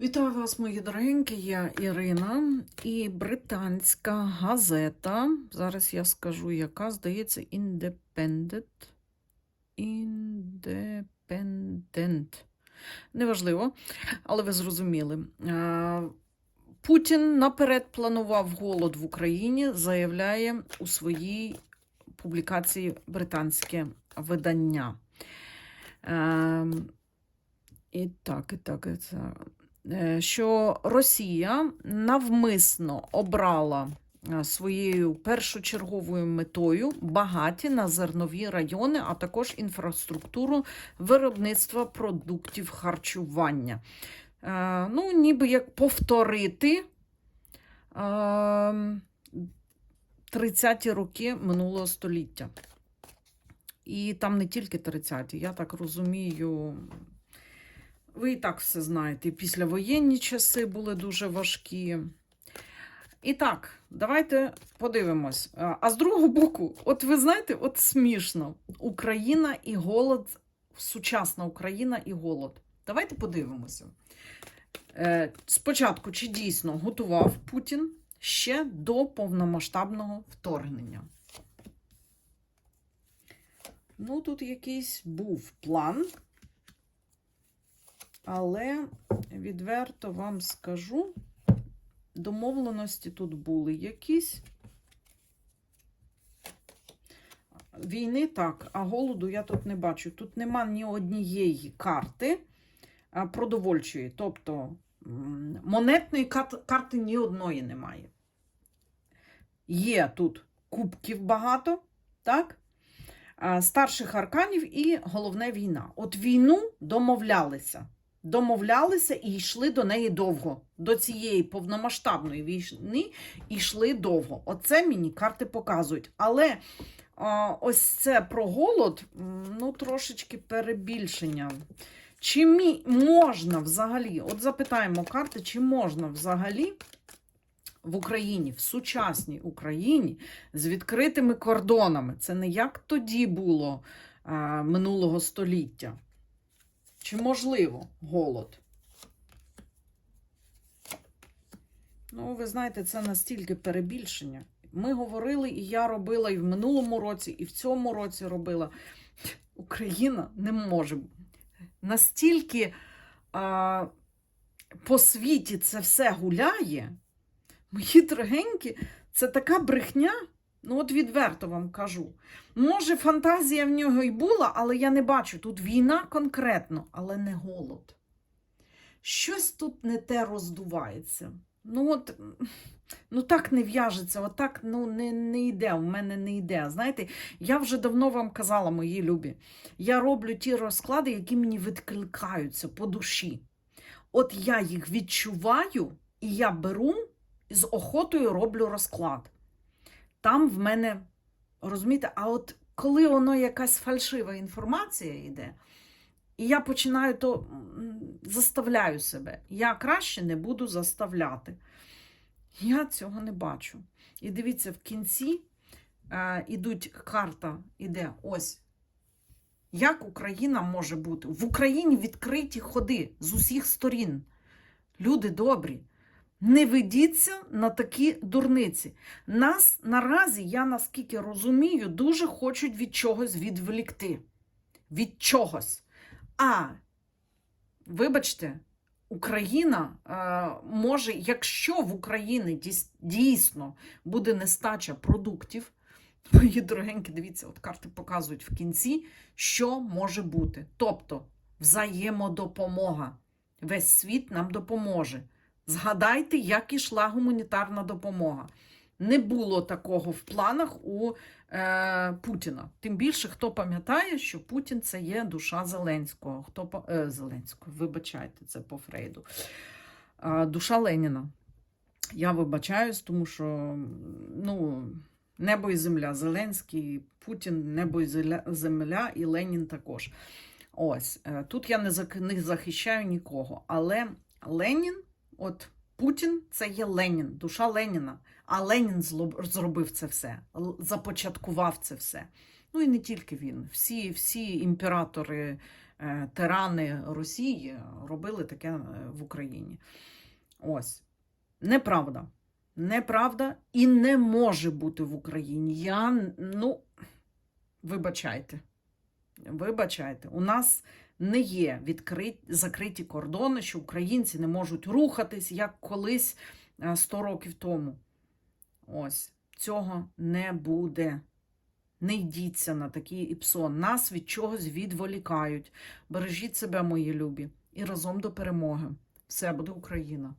Вітаю вас, мої дорогенькі, я Ірина і британська газета. Зараз я скажу, яка, здається, Independent. Independent. Неважливо, але ви зрозуміли. Путін наперед планував голод в Україні, заявляє у своїй публікації британське видання. Ем, І так, і так, і так що Росія навмисно обрала е, своєю першочерговою метою багаті на зернові райони, а також інфраструктуру виробництва продуктів харчування. Е, Ну, ніби як повторити е, 30-ті роки минулого століття. І там не тільки 30-ті, я так розумію, ви і так все знаєте. Післявоєнні часи були дуже важкі. І так, давайте подивимось. А з другого боку, от ви знаєте, от смішно: Україна і голод, сучасна Україна і голод. Давайте подивимося. Е, Спочатку, чи дійсно готував Путін ще до повномасштабного вторгнення? Ну, тут якийсь був план. Але відверто вам скажу, домовленості тут були якісь. Війни так, а голоду я тут не бачу. Тут нема ні однієї карти продовольчої. Тобто монетної карти ні одної немає. Є тут кубків багато, так? Старших арканів і головне війна. От війну домовлялися домовлялися і йшли до неї довго. До цієї повномасштабної війни йшли довго. Оце мені карти показують. Але ось це про голод, ну, трошечки перебільшення. Чи мі- можна взагалі, от запитаємо карти, чи можна взагалі в Україні, в сучасній Україні з відкритими кордонами? Це не як тоді було а, минулого століття. Чи можливо голод? Ну, ви знаєте, це настільки перебільшення. Ми говорили, і я робила і в минулому році, і в цьому році робила. Україна не може. Настільки а, по світі це все гуляє. Мої дорогенькі, це така брехня. Ну, от відверто вам кажу. Може, фантазія в нього і була, але я не бачу. Тут війна конкретно, але не голод. Щось тут не те роздувається. Ну, от, ну так не в'яжеться, отак ну, не, не йде, в мене не йде. Знаєте, я вже давно вам казала, мої любі, я роблю ті розклади, які мені відкликаються по душі. От я їх відчуваю, і я беру з охотою роблю розклад там в мене, розумієте, а от коли воно якась фальшива інформація йде, і я починаю то заставляю себе. Я краще не буду заставляти. Я цього не бачу. І дивіться, в кінці е, ідуть карта, іде ось. Як Україна може бути? В Україні відкриті ходи з усіх сторін. Люди добрі. Не ведіться на такі дурниці. Нас наразі, я наскільки розумію, дуже хочуть від чогось відволікти. Від чогось. А, вибачте, Україна е, може, якщо в Україні дійсно буде нестача продуктів, мої дорогенькі, дивіться, от карти показують в кінці, що може бути. Тобто взаємодопомога. Весь світ нам допоможе. Згадайте, як ішла гуманітарна допомога. Не було такого в планах у е, Путіна. Тим більше, хто пам'ятає, що Путін це є душа Зеленського. Хто е, Зеленського, вибачайте, це по Фрейду. Е, душа Леніна. Я вибачаюсь, тому що ну, небо і земля. Зеленський, Путін, небо і земля, і Ленін також. Ось е, тут я не захищаю нікого, але Ленін. От Путін це є Ленін, душа Леніна. А Ленін зробив це все, започаткував це все. Ну і не тільки він. Всі, всі імператори е, тирани Росії робили таке е, в Україні. Ось. Неправда. Неправда і не може бути в Україні. Я, ну, вибачайте. Вибачайте, у нас не є відкриті, закриті кордони, що українці не можуть рухатись, як колись е, 100 років тому. Ось, цього не буде. Не йдіться на такий іпсон. Нас від чогось відволікають. Бережіть себе, мої любі, і разом до перемоги. Все буде Україна!